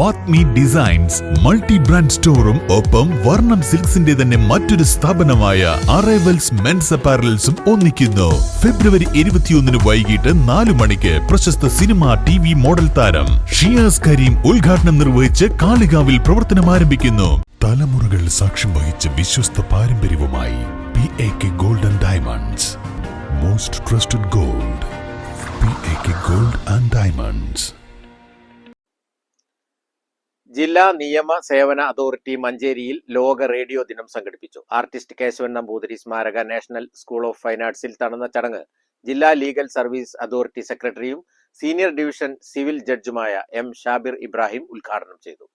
വാത്മി designs multi brand സ്റ്റോറും ഒപ്പം വർണം സിൽക്സിന്റെ തന്നെ മറ്റൊരു സ്ഥാപനമായ അറൈവൽസ് മെൻസ് അപ്പാരൽസും ഒന്നിക്കുന്നു. ഫെബ്രുവരി ഇരുപത്തിയൊന്നിന് വൈകിട്ട് നാലു മണിക്ക് പ്രശസ്ത സിനിമ ടി വി മോഡൽ താരം ഷിയാസ് കരീം ഉദ്ഘാടനം നിർവഹിച്ച് കാളികാവിൽ പ്രവർത്തനം ആരംഭിക്കുന്നു. തലമുറകൾ സാക്ഷ്യം വഹിച്ച വിശ്വസ്ത പാരമ്പര്യവുമായി P A K golden diamonds most trusted gold P A K gold and diamonds ജില്ലാ നിയമ സേവന അതോറിറ്റി മഞ്ചേരിയിൽ ലോക റേഡിയോ ദിനം സംഘടിപ്പിച്ചു. ആർട്ടിസ്റ്റ് കേശവൻ നമ്പൂതിരി സ്മാരക നാഷണൽ സ്കൂൾ ഓഫ് ഫൈൻ ആർട്സിൽ നടന്ന ചടങ്ങ് ജില്ലാ ലീഗൽ സർവീസ് അതോറിറ്റി സെക്രട്ടറിയും സീനിയർ ഡിവിഷൻ സിവിൽ ജഡ്ജുമായ എം ഷാബിർ ഇബ്രാഹിം ഉദ്ഘാടനം ചെയ്തു.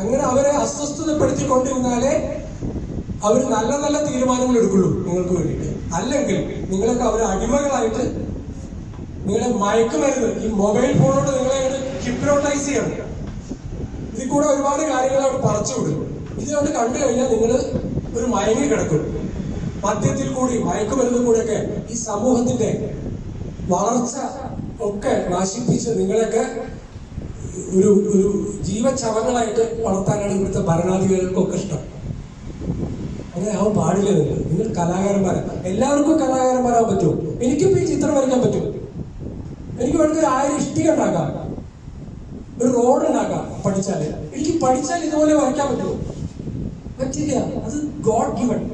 അങ്ങനെ അവരെ അസ്വസ്ഥതപ്പെടുത്തിക്കൊണ്ടിരുന്നാലേ അവർ നല്ല നല്ല തീരുമാനങ്ങൾ എടുക്കുള്ളൂ നിങ്ങൾക്ക് വേണ്ടിയിട്ട്. അല്ലെങ്കിൽ നിങ്ങളൊക്കെ അവർ അടിമകളായിട്ട് നിങ്ങളെ മയക്കുമരുന്ന് ഈ മൊബൈൽ ഫോണോട് നിങ്ങളെ ഹിപ്നോട്ടൈസ് ചെയ്യണം. ഇതിൽ കൂടെ ഒരുപാട് കാര്യങ്ങൾ അവർ പറിച്ചു വിടും. ഇത് കണ്ടു കഴിഞ്ഞാൽ നിങ്ങൾ ഒരു മയങ്ങി കിടക്കും. മദ്യത്തിൽ കൂടി മയക്കുമരുന്ന് കൂടെയൊക്കെ ഈ സമൂഹത്തിന്റെ വളർച്ച ഒക്കെ നശിപ്പിച്ച് നിങ്ങളൊക്കെ ഒരു ഒരു ജീവചവങ്ങളായിട്ട് വളർത്താനാണ് ഇവിടുത്തെ ഭരണാധികാരികൾക്കൊക്കെ ഇഷ്ടം. അങ്ങനെ ആവാൻ പാടില്ല നിങ്ങൾ കലാകാരന്മാരെ. എല്ലാവർക്കും കലാകാരന്മാരാകാൻ പറ്റുമോ? എനിക്കിപ്പോ ഈ ചിത്രം വരയ്ക്കാൻ പറ്റും എനിക്ക് വേണമെങ്കിൽ ഒരു ആയിരം ഇഷ്ടിക ഉണ്ടാക്കാം. ഒരു റോഡ് ഉണ്ടാക്കാം പഠിച്ചാൽ. എനിക്ക് പഠിച്ചാൽ ഇതുപോലെ വരയ്ക്കാൻ പറ്റുമോ? പറ്റില്ല. അത് ഗോഡ് ഗിവൺ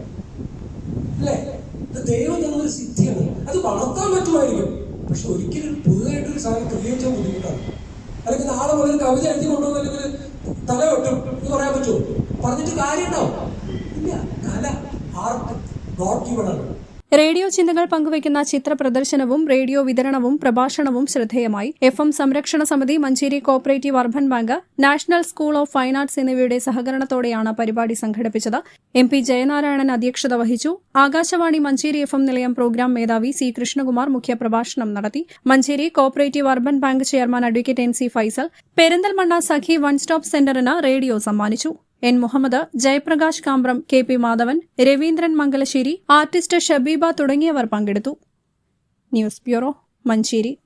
അല്ലേ? അത് ദൈവം തന്നൊരു സിദ്ധിയാണ്. അത് വളർത്താൻ പറ്റുമായിരിക്കും. പക്ഷെ ഒരിക്കലും പുതുതായിട്ടൊരു സാധനം ക്രിയേറ്റ് ചെയ്യാൻ ബുദ്ധിമുട്ടാണ്. അല്ലെങ്കിൽ നാളെ മുതൽ കവിത എഴുതി കൊണ്ടുവന്ന് തല വെട്ടും. എന്ന് പറയാൻ പറ്റുമോ? പറഞ്ഞിട്ട് കാര്യമുണ്ടാവും. ഇല്ല റേഡിയോ ചിന്തകൾ പങ്കുവയ്ക്കുന്ന ചിത്ര പ്രദർശനവും റേഡിയോ വിതരണവും പ്രഭാഷണവും ശ്രദ്ധേയമായി. എഫ് എം സംരക്ഷണ സമിതി Manjeri cooperative urban bank national school of fine arts എന്നിവയുടെ സഹകരണത്തോടെയാണ് പരിപാടി സംഘടിപ്പിച്ചത്. എം പി ജയനാരായണൻ അധ്യക്ഷത വഹിച്ചു. ആകാശവാണി മഞ്ചേരി എഫ് എം നിലയം പ്രോഗ്രാം മേധാവി സി കൃഷ്ണകുമാർ മുഖ്യപ്രഭാഷണം നടത്തി. Manjeri cooperative urban bank chairman advocate N C Faisal. Perinthalmanna Sakhi one stop സെന്ററിന് radio സമ്മാനിച്ചു. N Muhammad Jayaprakash Kampram K P Madhavan Raveendran Mangalassery artist Shabeeba തുടങ്ങിയവർ പങ്കെടുത്തു. News bureau Manjeri.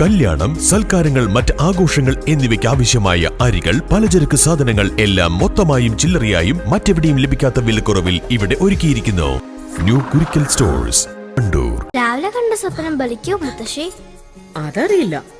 കല്യാണം സൽക്കാരങ്ങൾ മറ്റ് ആഘോഷങ്ങൾ എന്നിവയ്ക്ക് ആവശ്യമായ അരികൾ പലചരക്ക് സാധനങ്ങൾ എല്ലാം മൊത്തമായും ചില്ലറയായും മറ്റെവിടെയും ലഭിക്കാത്ത വിലക്കുറവിൽ ഇവിടെ ഒരുക്കിയിരിക്കുന്നു. New Kurikkal stores Kandoor. രാവിലെ കണ്ട സ്വപ്നം ബലിക്കോ മുത്തശ്ശി? അതറിയില്ല.